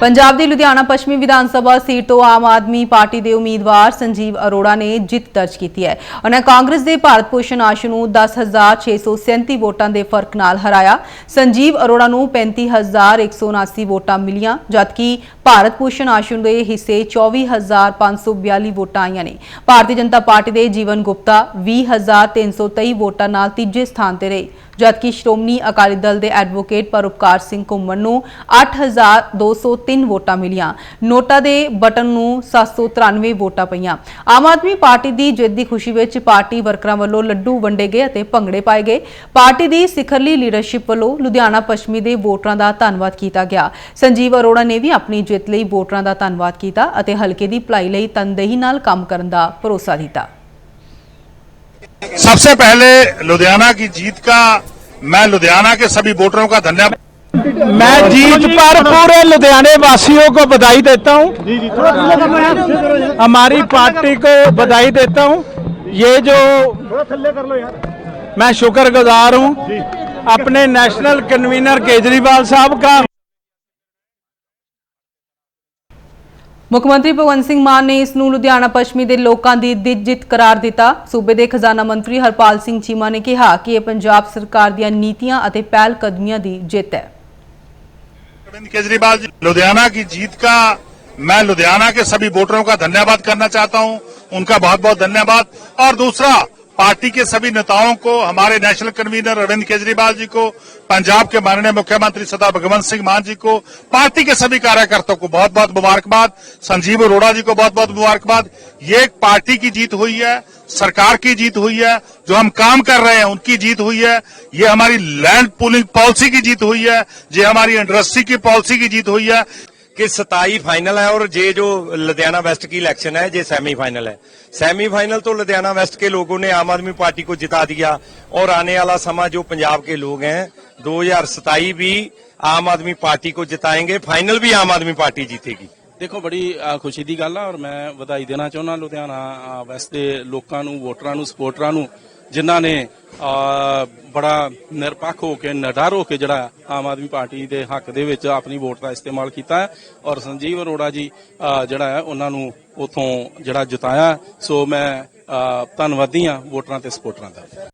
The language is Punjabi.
ਪੰਜਾਬ ਦੀ ਲੁਧਿਆਣਾ ਪੱਛਮੀ ਵਿਧਾਨ ਸਭਾ ਸੀਟ ਤੋਂ ਆਮ ਆਦਮੀ ਪਾਰਟੀ ਦੇ ਉਮੀਦਵਾਰ ਸੰਜੀਵ ਅਰੋੜਾ ਨੇ ਜਿੱਤ ਦਰਜ ਕੀਤੀ ਹੈ। ਉਹਨਾਂ ਕਾਂਗਰਸ ਦੇ ਭਾਰਤ ਭੂਸ਼ਣ ਆਸ਼ੂ ਨੂੰ 10637 ਵੋਟਾਂ ਦੇ ਫ਼ਰਕ ਨਾਲ ਹਰਾਇਆ। ਸੰਜੀਵ ਅਰੋੜਾ ਨੂੰ 35179 ਵੋਟਾਂ ਮਿਲੀਆਂ, ਜਦਕਿ ਭਾਰਤ ਭੂਸ਼ਣ ਆਸ਼ੂ ਦੇ ਹਿੱਸੇ 24542 ਵੋਟਾਂ ਆਈਆਂ ਨੇ। ਭਾਰਤੀ ਜਨਤਾ ਪਾਰਟੀ ਦੇ ਜੀਵਨ ਗੁਪਤਾ 20323 ਵੋਟਾਂ ਨਾਲ ਤੀਜੇ ਸਥਾਨ ਤੇ ਰਹੇ। ਜਦਕਿ ਸ਼੍ਰੋਮਣੀ ਅਕਾਲੀ ਦਲ ਦੇ ਐਡਵੋਕੇਟ ਪਰਉਪਕਾਰ ਸਿੰਘ ਘੁੰਮਣ ਨੂੰ 8203 ਵੋਟਾਂ ਮਿਲੀਆਂ। ਨੋਟਾ ਦੇ ਬਟਨ ਨੂੰ 793 ਵੋਟਾਂ ਪਈਆਂ। ਆਮ ਆਦਮੀ ਪਾਰਟੀ ਦੀ ਜਿੱਤ ਦੀ ਖੁਸ਼ੀ ਵਿੱਚ ਪਾਰਟੀ ਵਰਕਰਾਂ ਵੱਲੋਂ ਲੱਡੂ ਵੰਡੇ ਗਏ ਅਤੇ ਭੰਗੜੇ ਪਾਏ ਗਏ। ਪਾਰਟੀ ਦੀ ਸਿਖਰਲੀ ਲੀਡਰਸ਼ਿਪ ਵੱਲੋਂ ਲੁਧਿਆਣਾ ਪੱਛਮੀ ਦੇ ਵੋਟਰਾਂ ਦਾ ਧੰਨਵਾਦ ਕੀਤਾ ਗਿਆ। ਸੰਜੀਵ ਅਰੋੜਾ ਨੇ ਵੀ ਆਪਣੀ ਜਿੱਤ ਲਈ ਵੋਟਰਾਂ ਦਾ ਧੰਨਵਾਦ ਕੀਤਾ ਅਤੇ ਹਲਕੇ ਦੀ ਭਲਾਈ ਲਈ ਤਨਦੇਹੀ ਨਾਲ ਕੰਮ ਕਰਨ ਦਾ ਭਰੋਸਾ ਦਿੱਤਾ सबसे पहले लुधियाना की जीत का मैं लुधियाना के सभी वोटरों का धन्यवाद मैं जीत पर पूरे लुधियाने वासियों को बधाई देता हूं हमारी पार्टी को बधाई देता हूं ये जो मैं शुक्रगुजार हूं अपने नेशनल कन्वीनर केजरीवाल साहब का ਮੁੱਖ ਮੰਤਰੀ ਭਗਵੰਤ ਸਿੰਘ ਮਾਨ ਨੇ ਇਸ ਨੂੰ ਲੁਧਿਆਣਾ ਪੱਛਮੀ ਦੇ ਲੋਕਾਂ ਦੀ ਦਿੱਤ ਜਿੱਤ ਕਰਾਰ ਦਿੱਤਾ ਸੂਬੇ ਦੇ ਖਜ਼ਾਨਾ ਮੰਤਰੀ ਹਰਪਾਲ ਸਿੰਘ ਚੀਮਾ ਨੇ ਕਿਹਾ ਕਿ ਇਹ ਪੰਜਾਬ ਸਰਕਾਰ ਦੀਆਂ ਨੀਤੀਆਂ ਅਤੇ ਪਹਿਲ ਕਦਮੀਆਂ ਦੀ ਜਿੱਤ ਹੈ अरविंद केजरीवाल जी लुधियाना की जीत का मैं लुधियाना के सभी वोटरों का धन्यवाद करना चाहता हूं उनका बहुत बहुत धन्यवाद और दूसरा पार्टी के सभी नेताओं को, हमारे नेशनल कन्वीनर अरविंद केजरीवाल जी को, पंजाब के माननीय मुख्यमंत्री सदा भगवंत सिंह मान जी को, पार्टी के सभी कार्यकर्ताओं को बहुत बहुत मुबारकबाद, संजीव अरोड़ा जी को बहुत बहुत मुबारकबाद। ये एक पार्टी की जीत हुई है, सरकार की जीत हुई है, जो हम काम कर रहे हैं, उनकी जीत हुई है। ये हमारी लैंड पूलिंग पॉलिसी की जीत हुई है, ये हमारी इंडस्ट्री की पॉलिसी की जीत हुई है। कि 27 फाइनल है और ये जो लुधियाना वेस्ट की इलेक्शन है ये सेमीफाइनल है सेमीफाइनल तो लुधियाना वेस्ट के लोगों ने आम आदमी पार्टी को जिता दिया और आने वाला समा जो पंजाब के लोग हैं 2027 भी आम आदमी पार्टी को जिताएंगे फाइनल भी आम आदमी पार्टी जीतेगी ਦੇਖੋ ਬੜੀ ਖੁਸ਼ੀ ਦੀ ਗੱਲ ਆ ਔਰ ਮੈਂ ਵਧਾਈ ਦੇਣਾ ਚਾਹੁੰਦਾ ਲੁਧਿਆਣਾ ਅ, ਵੈਸਟ ਦੇ ਲੋਕਾਂ ਨੂੰ ਵੋਟਰਾਂ ਨੂੰ ਸਪੋਰਟਰਾਂ ਨੂੰ ਜਿਨ੍ਹਾਂ ਨੇ ਬੜਾ ਨਿਰਪੱਖ ਹੋ ਕੇ ਨਡਰ ਹੋ ਕੇ ਜਿਹੜਾ ਆਮ ਆਦਮੀ ਪਾਰਟੀ ਦੇ ਹੱਕ ਦੇ ਵਿੱਚ ਆਪਣੀ ਵੋਟ ਦਾ ਇਸਤੇਮਾਲ ਕੀਤਾ ਹੈ ਔਰ ਸੰਜੀਵ ਅਰੋੜਾ ਜੀ ਜਿਹੜਾ ਹੈ ਉਹਨਾਂ ਨੂੰ ਉਥੋਂ ਜਿਹੜਾ ਜਿਤਾਇਆ। ਸੋ ਮੈਂ ਧੰਨਵਾਦੀ ਹਾਂ ਵੋਟਰਾਂ ਤੇ ਸਪੋਰਟਰਾਂ ਦਾ।